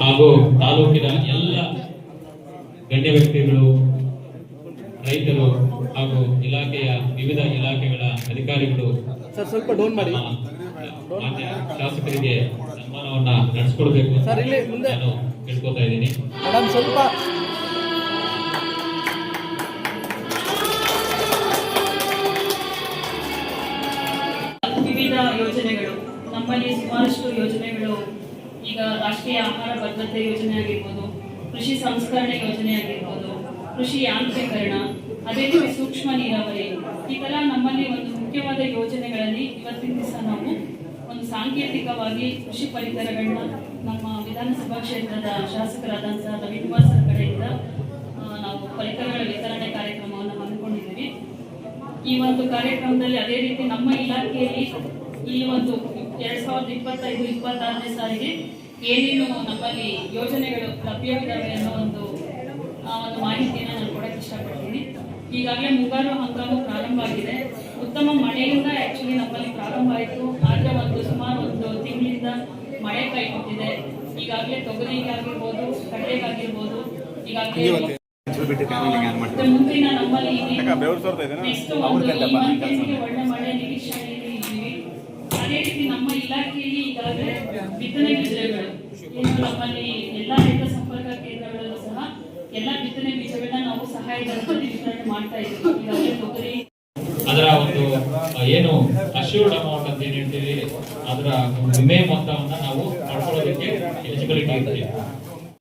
ಹಾಗೂ ತಾಲೂಕಿನ ಎಲ್ಲ ಗಣ್ಯ ವ್ಯಕ್ತಿಗಳು ರೈತರು ಹಾಗೂ ಇಲಾಖೆಯ ವಿವಿಧ ಇಲಾಖೆಗಳ ಅಧಿಕಾರಿಗಳು ಸ್ವಲ್ಪ ಡೌನ್ ಮಾಡಿ. ಶಾಸಕರಿಗೆ ಸನ್ಮಾನವನ್ನ ನಡೆಸ್ಕೊಡ್ಬೇಕು ಅಂತ ಸರ್, ಇಲ್ಲಿ ಮುಂದೆ. ನಾನು ಕೇಳ್ಕೊತಾ ಇದ್ದೀನಿ ಸ್ವಲ್ಪ ವಿವಿಧ ಯೋಜನೆಗಳು ನಮ್ಮಲ್ಲಿ ಸುಮಾರಷ್ಟು ಯೋಜನೆಗಳು ಈಗ ರಾಷ್ಟ್ರೀಯ ಆಹಾರ ಭದ್ರತೆ ಯೋಜನೆ ಆಗಿರ್ಬೋದು ಕೃಷಿ ಸಂಸ್ಕರಣೆ ಯೋಜನೆ ಆಗಿರ್ಬೋದು ಕೃಷಿ ಯಾಂತ್ರೀಕರಣ ಅದೇ ರೀತಿ ಸೂಕ್ಷ್ಮ ನೀರಾವರಿ ಈ ತರ ನಮ್ಮಲ್ಲಿ ಒಂದು ಮುಖ್ಯವಾದ ಯೋಜನೆಗಳಲ್ಲಿ ಇವತ್ತಿನ ದಿವಸ ನಾವು ಸಾಂಕೇತಿಕವಾಗಿ ಕೃಷಿ ಪರಿಕರಗಳನ್ನ ನಮ್ಮ ವಿಧಾನಸಭಾ ಕ್ಷೇತ್ರದ ಶಾಸಕರಾದಂತಹ ರವಿಕುಮಾರ್ ಸರ್ ಕಡೆಯಿಂದ ನಾವು ಪರಿಕರಗಳ ವಿತರಣೆ ಕಾರ್ಯಕ್ರಮವನ್ನು ಹಮ್ಮಿಕೊಂಡಿದ್ದೀವಿ. ಈ ಒಂದು ಕಾರ್ಯಕ್ರಮದಲ್ಲಿ ಅದೇ ರೀತಿ ನಮ್ಮ ಇಲಾಖೆಯಲ್ಲಿ ಈ ಒಂದು ಎರಡ್ ಸಾವಿರದ ಇಪ್ಪತ್ತೈದು, ಇಪ್ಪತ್ತಾರನೇ ಸಾಲಿಗೆ ಏನೇನು ನಮ್ಮಲ್ಲಿ ಯೋಜನೆಗಳು ಲಭ್ಯವಿದ್ದಾವೆ ಅನ್ನೋ ಒಂದು ಒಂದು ಮಾಹಿತಿಯನ್ನು ನಾನು ಕೊಡಕ್ಕೆ ಇಷ್ಟಪಡ್ತೀನಿ. ಈಗಾಗಲೇ ಮುಂಗಾರು ಹಂಗಾಮು ಪ್ರಾರಂಭ ಆಗಿದೆ. ಉತ್ತಮ ಮಳೆಯಿಂದ ಆಕ್ಚುಲಿ ನಮ್ಮಲ್ಲಿ ಪ್ರಾರಂಭ ಆಯಿತು. ಆದರೆ ಒಂದು ಮಳೆ ಕೈ ಕೊಟ್ಟಿದೆ. ಈಗಾಗಲೇ ತೊಗರಿಗಾಗಿರ್ಬೋದು ಕಡಲೆಗಾಗಿರ್ಬೋದು ಈಗಾಗಲೇ ಮುಂದಿನ ನಮ್ಮಲ್ಲಿ ನೆಕ್ಸ್ಟ್ ಒಳ್ಳೆ ಮಳೆ ನಿರೀಕ್ಷೆಯಲ್ಲಿ ಇದ್ದೀವಿ. ಅದೇ ರೀತಿ ನಮ್ಮ ಇಲಾಖೆಯಲ್ಲಿ ಈಗಾಗಲೇ ಬಿತ್ತನೆ ಬೀಜಗಳು ನಮ್ಮಲ್ಲಿ ಎಲ್ಲ ರೈತ ಸಂಪರ್ಕ ಕೇಂದ್ರಗಳಲ್ಲೂ ಸಹ ಎಲ್ಲ ಬಿತ್ತನೆ ಬೀಜಗಳನ್ನ ನಾವು ಸಹಾಯಧನದಲ್ಲಿ ವಿತರಣೆ ಮಾಡ್ತಾ ಇದ್ದೀವಿ. ಈಗಾಗಲೇ ತೊಗರಿ ಅದರ ಒಂದು ಏನು ಅಶ್ಯೂರ್ಡ್ ಅಮೌಂಟ್ ಅಂತ ಏನ್ ಹೇಳ್ತೀವಿ ಅದರ ವಿಮೆ ಮೊತ್ತವನ್ನ ನಾವು ಪಡ್ಕೊಳ್ಳೋದಕ್ಕೆ ಎಲಿಜಿಬಿಲಿಟಿ ಇರ್ತೀವಿ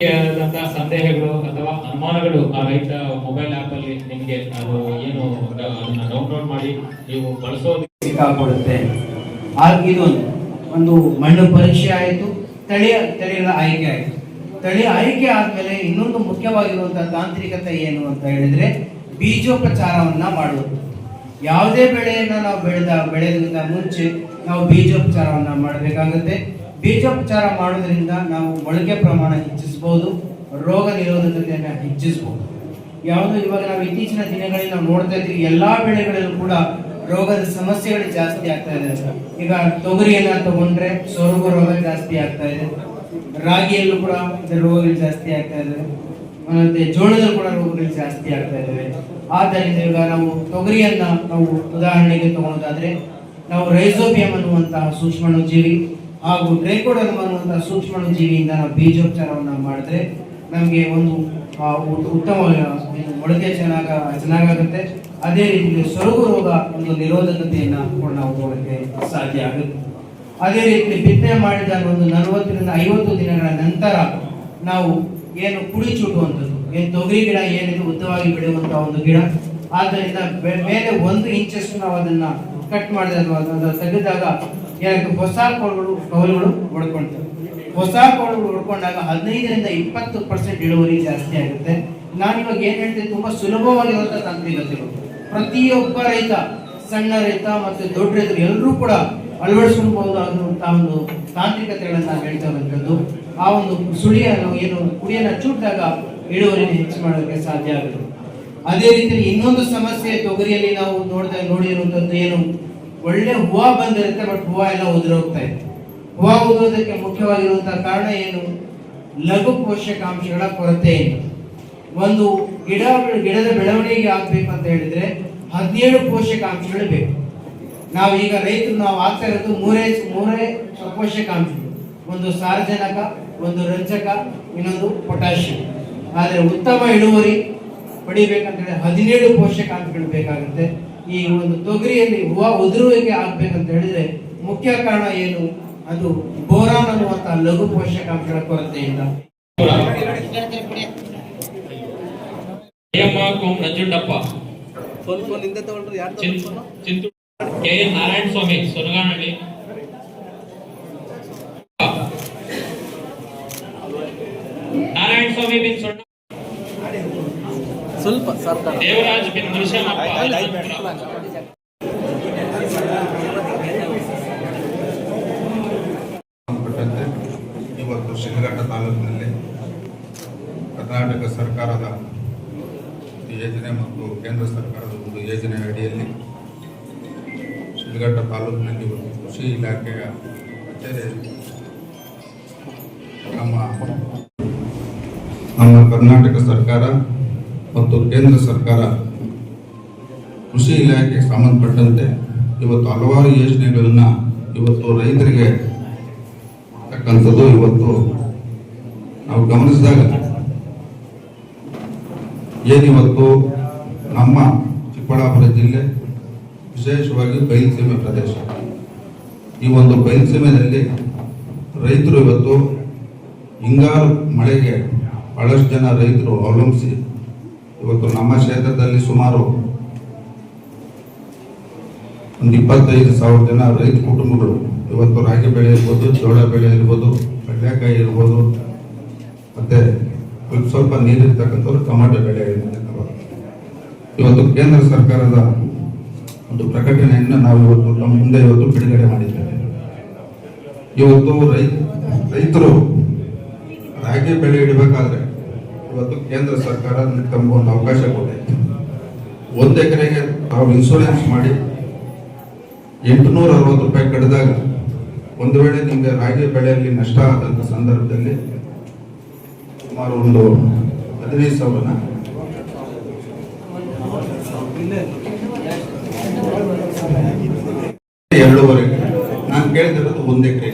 ಆದಂತಹ ಸಂದೇಹಗಳು ಅಥವಾ ಅನುಮಾನಗಳು ಆ ರೈತ ಮೊಬೈಲ್ ಆಪ್ ಅಲ್ಲಿ ನಿಮ್ಗೆ ಅದು ಏನು ಅದನ್ನ ಡೌನ್ಲೋಡ್ ಮಾಡಿ ನೀವು ಬಳಸೋದಕ್ಕೆ ಸಿಕ್ಕಾಕೊಳ್ಳುತ್ತೆ ಇದು ಒಂದು ಮಣ್ಣು ಪರೀಕ್ಷೆ ಆಯಿತು ತಳಿಯ ತಳಿಗಳ ಆಯ್ಕೆ ಆಯಿತು. ತಳಿ ಆಯ್ಕೆ ಆದ್ಮೇಲೆ ಇನ್ನೊಂದು ಮುಖ್ಯವಾಗಿರುವಂತಹ ತಾಂತ್ರಿಕತೆ ಏನು ಅಂತ ಹೇಳಿದ್ರೆ ಬೀಜೋಪಚಾರವನ್ನ ಮಾಡುವುದು. ಯಾವುದೇ ಬೆಳೆಯನ್ನು ನಾವು ಬೆಳೆದ ಬೆಳೆಯೋದ್ರಿಂದ ಮುಂಚೆ ನಾವು ಬೀಜೋಪಚಾರವನ್ನು ಮಾಡಬೇಕಾಗುತ್ತೆ. ಬೀಜೋಪಚಾರ ಮಾಡೋದ್ರಿಂದ ನಾವು ಮೊಳಕೆ ಪ್ರಮಾಣ ಹೆಚ್ಚಿಸ್ಬೋದು, ರೋಗ ನಿರೋಧಕತೆಯನ್ನು ಹೆಚ್ಚಿಸ್ಬೋದು. ಯಾವುದು ಇವಾಗ ನಾವು ಇತ್ತೀಚಿನ ದಿನಗಳಲ್ಲಿ ನಾವು ನೋಡ್ತಾ ಇದ್ದೀವಿ ಎಲ್ಲ ಬೆಳೆಗಳಲ್ಲೂ ಕೂಡ ರೋಗದ ಸಮಸ್ಯೆಗಳು ಜಾಸ್ತಿ ಆಗ್ತಾ ಇದೆ ಈಗ ತೊಗರಿಯನ್ನ ತಗೊಂಡ್ರೆ ಸೊರಗು ರೋಗ ಜಾಸ್ತಿ ಆಗ್ತಾ ಇದೆ. ರಾಗಿಯಲ್ಲೂ ಕೂಡ ರೋಗಗಳು ಜಾಸ್ತಿ ಆಗ್ತಾ ಇದೆ ಮತ್ತೆ ಜೋಳದಲ್ಲೂ ಕೂಡ ರೋಗಗಳು ಜಾಸ್ತಿ ಆಗ್ತಾ ಇದಾವೆ. ಆದ್ದರಿಂದ ಈಗ ನಾವು ತೊಗರಿಯನ್ನ ನಾವು ಉದಾಹರಣೆಗೆ ತಗೊಳ್ಳೋದಾದ್ರೆ ನಾವು ರೈಸೋಬಿಯಂ ಅನ್ನುವಂತಹ ಸೂಕ್ಷ್ಮಣುಜೀವಿ ಹಾಗೂ ಟ್ರೈಕೋಡರ್ಮ್ ಅನ್ನುವಂತಹ ಸೂಕ್ಷ್ಮಣುಜೀವಿಯಿಂದ ನಾವು ಬೀಜೋಪಚಾರವನ್ನ ಮಾಡಿದ್ರೆ ನಮಗೆ ಒಂದು ಉತ್ತಮ ಮೊಳಕೆ ಚೆನ್ನಾಗ, ಚೆನ್ನಾಗಾಗುತ್ತೆ. ಅದೇ ರೀತಿ ಸೊರಗು ರೋಗ ಒಂದು ನಿರೋಧಕತೆಯನ್ನ ಕೂಡ ನಾವು ನೋಡಕ್ಕೆ ಸಾಧ್ಯ ಆಗುತ್ತೆ. ಅದೇ ರೀತಿ ಬಿತ್ತನೆ ಮಾಡಿದ ಒಂದು ನಲವತ್ತರಿಂದ ಐವತ್ತು ದಿನಗಳ ನಂತರ ನಾವು ಏನು ಕುಡಿ ಚುಟ್ಟುವಂಥದ್ದು ಏನು ತೊಗರಿ ಗಿಡ ಏನಿದೆ ಉದ್ದವಾಗಿ ಬೆಳೆಯುವಂತಹ ಒಂದು ಗಿಡ. ಆದ್ದರಿಂದ ಮೇಲೆ ಒಂದು ಇಂಚಷ್ಟು ನಾವು ಅದನ್ನ ಕಟ್ ಮಾಡಿದ ಅದು ತೆಗೆದಾಗ ಏನಕ್ಕೆ ಹೊಸ ಕೋಳುಗಳು, ಕವಲುಗಳು ಹೊಡ್ಕೊಳ್ತವೆ ಹೊಸ ಕೋಳುಗಳು ಹೊಡ್ಕೊಂಡಾಗ ಹದಿನೈದರಿಂದ ಇಪ್ಪತ್ತು ಪರ್ಸೆಂಟ್ ಇಳುವರಿ ಜಾಸ್ತಿ ಆಗುತ್ತೆ. ನಾನು ಇವಾಗ ಏನ್ ಹೇಳ್ತೀನಿ ತುಂಬಾ ಸುಲಭವಾಗಿರುವಂತಹ ತಾಂತ್ರಿಕತೆಗಳು ಪ್ರತಿಯೊಬ್ಬ ರೈತ, ಸಣ್ಣ ರೈತ ಮತ್ತು ದೊಡ್ಡ ರೈತರು ಎಲ್ಲರೂ ಕೂಡ ಅಳವಡಿಸ್ಕೊಳ್ಬಹುದಾದಂತಹ ಒಂದು ತಾಂತ್ರಿಕತೆಗಳನ್ನ ನಾವು ಹೇಳ್ತಾ ಇರುವಂತದ್ದು ಆ ಒಂದು ಸುಳಿಯನ್ನು, ಏನು ಕುಡಿಯನ್ನು ಚೂಟಿದಾಗ ಇಳುವರಿನ ಹೆಚ್ಚು ಮಾಡೋದಕ್ಕೆ ಸಾಧ್ಯ ಆಗುತ್ತೆ ಅದೇ ರೀತಿ ಇನ್ನೊಂದು ಸಮಸ್ಯೆ ತೊಗರಿಯಲ್ಲಿ ನಾವು ನೋಡ್ತಾ, ನೋಡಿರುವಂತದ್ದು ಏನು? ಒಳ್ಳೆ ಹೂವ ಬಂದಿರುತ್ತೆ ಬಟ್ ಹೂವ ಎಲ್ಲ ಉದುರೋಗ್ತಾ ಇದೆ. ಹೂವ ಉದುರೋದಕ್ಕೆ ಮುಖ್ಯವಾಗಿರುವಂತಹ ಕಾರಣ ಏನು? ಲಘು ಪೋಷಕಾಂಶಗಳ ಕೊರತೆ ಏನು? ಒಂದು ಗಿಡ, ಗಿಡದ ಬೆಳವಣಿಗೆ ಆಗ್ಬೇಕು ಅಂತ ಹೇಳಿದ್ರೆ ಹದಿನೇಳು ಪೋಷಕಾಂಶಗಳು ಬೇಕು. ನಾವು ಈಗ ರೈತರು ನಾವು ಆಗ್ತಾ ಇರೋದು ಮೂರೇ ಮೂರೇ ಪೋಷಕಾಂಶಗಳು. ಒಂದು ಸಾರಜನಕ, ಒಂದು ರಂಜಕ, ಇನ್ನೊಂದು ಪೊಟ್ಯಾಷಿಯಂ. ಆದರೆ ಉತ್ತಮ ಇಳುವರಿ ಪಡಿಬೇಕಂತೇಳಿ ಹೇಳಿದ್ರೆ ಹದಿನೇಳು ಪೋಷಕಾಂಶಗಳು ಬೇಕಾಗುತ್ತೆ. ಈ ಒಂದು ತೊಗರಿಯಲ್ಲಿ ಹೂವ ಉದುರುವಿಕೆ ಆಗ್ಬೇಕಂತ ಹೇಳಿದ್ರೆ ಮುಖ್ಯ ಕಾರಣ ಏನು? ಅದು ಬೋರಾನ್ ಅನ್ನುವಂತಹ ಲಘು ಪೋಷಕಾಂಶಗಳ ಕೊರತೆಯಿಂದ. ನಂಜುಂಡಪ್ಪ ಕೆ ಎನ್ ನಾರಾಯಣ ಸ್ವಾಮಿ ಸೊನಗಾನಹಳ್ಳಿ ಸ್ವಾಮಿ ಬಿನ್ ಸೊಣ್ಣ ಸ್ವಲ್ಪ ಸರ್ಕಾರ. ದೇವರಾಜ್ ಬಿನ್ ಇವತ್ತು ಶಿಡ್ಲಘಟ್ಟ ತಾಲೂಕಿನಲ್ಲಿ ಕರ್ನಾಟಕ ಸರ್ಕಾರದ ಯೋಜನೆ ಮತ್ತು ಕೇಂದ್ರ ಸರ್ಕಾರದ ಒಂದು ಯೋಜನೆ ಅಡಿಯಲ್ಲಿ ಶಿಡ್ಲಘಟ್ಟ ತಾಲೂಕಿನಲ್ಲಿ ಒಂದು ಕೃಷಿ ಇಲಾಖೆಯ ಕಚೇರಿಯಲ್ಲಿ ನಮ್ಮ ನಮ್ಮ ಕರ್ನಾಟಕ ಸರ್ಕಾರ ಮತ್ತು ಕೇಂದ್ರ ಸರ್ಕಾರ ಕೃಷಿ ಇಲಾಖೆಗೆ ಸಂಬಂಧಪಟ್ಟಂತೆ ಇವತ್ತು ಹಲವಾರು ಯೋಜನೆಗಳನ್ನು ಇವತ್ತು ರೈತರಿಗೆ ತಕ್ಕಂಥದ್ದು ಇವತ್ತು ನಾವು ಗಮನಿಸಿದಾಗ ಏನಿವತ್ತು ನಮ್ಮ ಚಿಕ್ಕಬಳ್ಳಾಪುರ ಜಿಲ್ಲೆ ವಿಶೇಷವಾಗಿ ಬಯಲುಸೀಮೆ ಪ್ರದೇಶ. ಈ ಒಂದು ಬಯಲುಸೀಮೆಯಲ್ಲಿ ರೈತರು ಇವತ್ತು ಹಿಂಗಾರು ಮಳೆಗೆ ಬಹಳಷ್ಟು ಜನ ರೈತರು ಅವಲಂಬಿಸಿ ಇವತ್ತು ನಮ್ಮ ಕ್ಷೇತ್ರದಲ್ಲಿ ಸುಮಾರು ಒಂದು ಇಪ್ಪತ್ತೈದು ಸಾವಿರ ಜನ ರೈತ ಕುಟುಂಬಗಳು ಇವತ್ತು ರಾಗಿ ಬೆಳೆ ಇರ್ಬೋದು, ಜೋಳ ಬೆಳೆ ಇರ್ಬೋದು ಕಡಲೆಕಾಯಿ ಇರ್ಬೋದು, ಮತ್ತೆ ಸ್ವಲ್ಪ ಸ್ವಲ್ಪ ನೀರಿರ್ತಕ್ಕಂಥವ್ರು ಟೊಮಾಟೊ ಬೆಳೆ. ಇವತ್ತು ಕೇಂದ್ರ ಸರ್ಕಾರದ ಒಂದು ಪ್ರಕಟಣೆಯನ್ನು ನಾವು ಇವತ್ತು ನಮ್ಮ ಮುಂದೆ ಇವತ್ತು ಬಿಡುಗಡೆ ಮಾಡಿದ್ದೇವೆ ಇವತ್ತು ರೈ, ರೈತರು ರಾಗಿ ಬೆಳೆ ಇಡಬೇಕಾದ್ರೆ ಇವತ್ತು ಕೇಂದ್ರ ಸರ್ಕಾರ ತಮಗೆ ಒಂದು ಅವಕಾಶ ಕೊಟ್ಟಿದೆ ಒಂದು ಎಕರೆಗೆ ತಾವು ಇನ್ಶೂರೆನ್ಸ್ ಮಾಡಿ ಎಂಟುನೂರ ಅರವತ್ತು ರೂಪಾಯಿ ಕಡಿದಾಗ ಒಂದು ವೇಳೆ ನಿಮಗೆ ರಾಗಿ ಬೆಳೆಯಲ್ಲಿ ನಷ್ಟ ಆದಂಥ ಸಂದರ್ಭದಲ್ಲಿ ಸುಮಾರು ಒಂದು ಹದಿನೈದು ಸಾವಿರನ ಎರಡೂವರೆ ನಾನು ಕೇಳ್ತಿರೋದು ಒಂದು ಎಕರೆ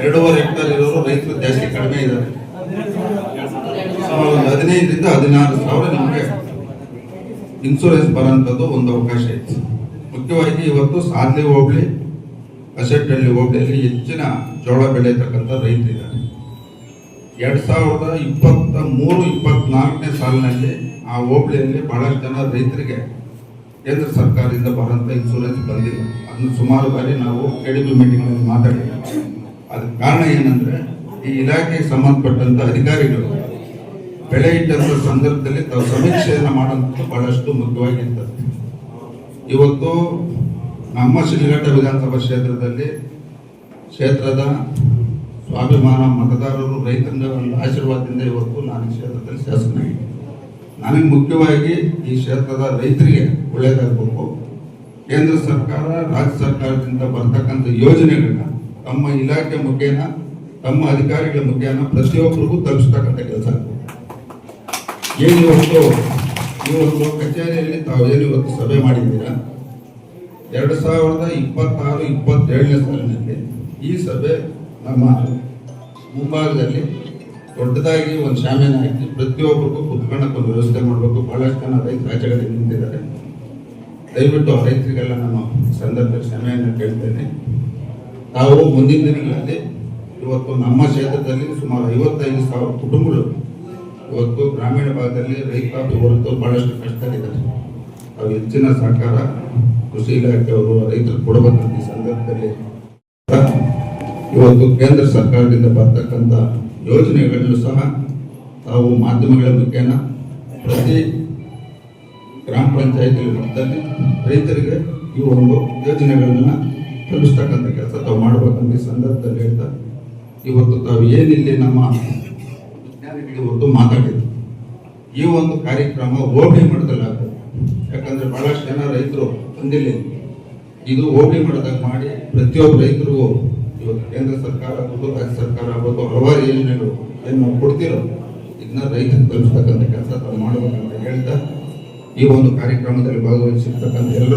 ಎರಡೂವರೆ ಹೆಕ್ಟರ್ ಇರೋರು ರೈತರು ಜಾಸ್ತಿ ಕಡಿಮೆ ಇದ್ದಾರೆ. ಹದಿನೈದರಿಂದ ಹದಿನಾರು ಸಾವಿರ ನಿಮಗೆ ಇನ್ಸೂರೆನ್ಸ್ ಬರೋಂಥದ್ದು ಒಂದು ಅವಕಾಶ ಇತ್ತು. ಮುಖ್ಯವಾಗಿ ಇವತ್ತು ಸಾದ್ಲಿ ಹೋಬಳಿ ಕಸೆಟ್ಟಹಳ್ಳಿ ಹೋಬಳಿಯಲ್ಲಿ ಹೆಚ್ಚಿನ ಜೋಳ ಬೆಳೆಯತಕ್ಕಂಥ ರೈತರಿದ್ದಾರೆ. ಎರಡು ಸಾವಿರದ ಇಪ್ಪತ್ತ ಮೂರು, ಇಪ್ಪತ್ನಾಲ್ಕನೇ ಸಾಲಿನಲ್ಲಿ ಆ ಹೋಬಳಿಯಲ್ಲಿ ಬಹಳಷ್ಟು ಜನ ರೈತರಿಗೆ ಕೇಂದ್ರ ಸರ್ಕಾರದಿಂದ ಬರೋಂಥ ಇನ್ಸೂರೆನ್ಸ್ ಬಂದಿಲ್ಲ ಅದನ್ನು ಸುಮಾರು ಬಾರಿ ನಾವು ಕೆಡಿಬಿ ಮೀಟಿಂಗ್ನಲ್ಲಿ ಮಾತಾಡಿದ್ದೀವಿ ಅದಕ್ಕೆ ಕಾರಣ ಏನಂದ್ರೆ ಈ ಇಲಾಖೆಗೆ ಸಂಬಂಧಪಟ್ಟಂತ ಅಧಿಕಾರಿಗಳು ಬೆಳೆ ಇಟ್ಟಂತ ಸಂದರ್ಭದಲ್ಲಿ ತಾವು ಸಮೀಕ್ಷೆಯನ್ನು ಮಾಡುವಂತ ಬಹಳಷ್ಟು ಮುಖ್ಯವಾಗಿರ್ತದೆ. ಇವತ್ತು ನಮ್ಮ ಶ್ರೀಘಟ್ಟ ವಿಧಾನಸಭಾ ಕ್ಷೇತ್ರದಲ್ಲಿ ಕ್ಷೇತ್ರದ ಸ್ವಾಭಿಮಾನ ಮತದಾರರು ಒಂದು ಆಶೀರ್ವಾದದಿಂದ ಇವತ್ತು ನಾನು ಕ್ಷೇತ್ರದಲ್ಲಿ ಶಾಸಕನಾಗಿದ್ದೀನಿ ನನಗೆ ಮುಖ್ಯವಾಗಿ ಈ ಕ್ಷೇತ್ರದ ರೈತರಿಗೆ ಒಳ್ಳೆಯದಾಗಬೇಕು ಕೇಂದ್ರ ಸರ್ಕಾರ, ರಾಜ್ಯ ಸರ್ಕಾರದಿಂದ ಬರ್ತಕ್ಕಂಥ ಯೋಜನೆಗಳನ್ನ ತಮ್ಮ ಇಲಾಖೆ ಮುಖೇನ, ತಮ್ಮ ಅಧಿಕಾರಿಗಳ ಮುಖೇನ ಪ್ರತಿಯೊಬ್ಬರಿಗೂ ತಲುಪಿಸ್ತಕ್ಕಂಥ ಕೆಲಸ ಆಗ್ಬೇಕು. ಇವತ್ತು? ಇವತ್ತು ಕಚೇರಿಯಲ್ಲಿ ತಾವು ಏನು ಇವತ್ತು ಸಭೆ ಮಾಡಿದ್ದೀರಾ? ಎರಡು ಸಾವಿರದ ಇಪ್ಪತ್ತಾರು, ಇಪ್ಪತ್ತೇಳನೇ ಸಾಲಿನಲ್ಲಿ ಈ ಸಭೆ ನಮ್ಮ ಮುಂಭಾಗದಲ್ಲಿ ದೊಡ್ಡದಾಗಿ ಒಂದು ಶಾಮಿಯಾನ ಹಾಕಿ ಪ್ರತಿಯೊಬ್ಬರಿಗೂ ಕುತ್ಕೊಳ್ಳೋಕೆ ಒಂದು ವ್ಯವಸ್ಥೆ ಮಾಡಬೇಕು. ಬಹಳಷ್ಟು ಜನ ರೈತರು ಆಚೆಗಡೆ ನಿಂತಿದ್ದಾರೆ. ದಯವಿಟ್ಟು ಆ ರೈತರಿಗೆಲ್ಲ ನಾನು ಸಂದರ್ಭದಲ್ಲಿ ಕ್ಷಮೆಯನ್ನು ಕೇಳ್ತೇನೆ. ತಾವು ಮುಂದಿನ ದಿನಗಳಲ್ಲಿ ಇವತ್ತು ನಮ್ಮ ಕ್ಷೇತ್ರದಲ್ಲಿ ಸುಮಾರು ಐವತ್ತೈದು ಸಾವಿರ ಕುಟುಂಬಗಳು ಇವತ್ತು ಗ್ರಾಮೀಣ ಭಾಗದಲ್ಲಿ ರೈತ ಹೊರತು ಬಹಳಷ್ಟು ಕಷ್ಟದಲ್ಲಿದ್ದಾರೆ ಅವ್ರು ಹೆಚ್ಚಿನ ಸರ್ಕಾರ ಕೃಷಿ ಇಲಾಖೆಯವರು ರೈತರು ಕೊಡಬೇಕಂತ ಈ ಸಂದರ್ಭದಲ್ಲಿ. ಇವತ್ತು ಕೇಂದ್ರ ಸರ್ಕಾರದಿಂದ ಬರ್ತಕ್ಕಂಥ ಯೋಜನೆಗಳನ್ನು ಸಹ ತಾವು ಮಾಧ್ಯಮಗಳ ಮುಖೇನ ಪ್ರತಿ ಗ್ರಾಮ ಪಂಚಾಯತಿ ಮಟ್ಟದಲ್ಲಿ ರೈತರಿಗೆ ಈ ಒಂದು ಯೋಜನೆಗಳನ್ನು ತಲುಪಿಸ್ತಕ್ಕಂಥ ಕೆಲಸ ತಾವು ಮಾಡಬೇಕಂತ ಈ ಸಂದರ್ಭದಲ್ಲಿ ಹೇಳ್ತಾ, ಇವತ್ತು ತಾವು ಏನಿಲ್ಲಿ ನಮ್ಮ ಇವತ್ತು ಮಾತಾಡಿದ್ರು ಈ ಒಂದು ಕಾರ್ಯಕ್ರಮ ಓಬಿ ಮಟ್ಟದಲ್ಲಿ ಆಗ್ತದೆ ಯಾಕಂದ್ರೆ ಬಹಳಷ್ಟು ಜನ ರೈತರು ಬಂದಿಲ್ಲ. ಇದು ಓಬಿ ಮಟ್ಟದಾಗ ಮಾಡಿ ಪ್ರತಿಯೊಬ್ಬ ರೈತರಿಗೂ ಇವತ್ತು ಕೇಂದ್ರ ಸರ್ಕಾರ ಆಗ್ಬೋದು, ರಾಜ್ಯ ಸರ್ಕಾರ ಆಗ್ಬೋದು, ಹಲವಾರು ಯೋಜನೆಗಳು ಏನು ನಾವು ಕೊಡ್ತಿರೋ, ಇದನ್ನ ರೈತರಿಗೆ ತಲುಪಿಸ್ತಕ್ಕಂಥ ಕೆಲಸ ತಾವು ಮಾಡಬೇಕಂತ ಹೇಳ್ತಾ ಈ ಒಂದು ಕಾರ್ಯಕ್ರಮದಲ್ಲಿ ಭಾಗವಹಿಸಿರ್ತಕ್ಕಂಥ ಎಲ್ಲರೂ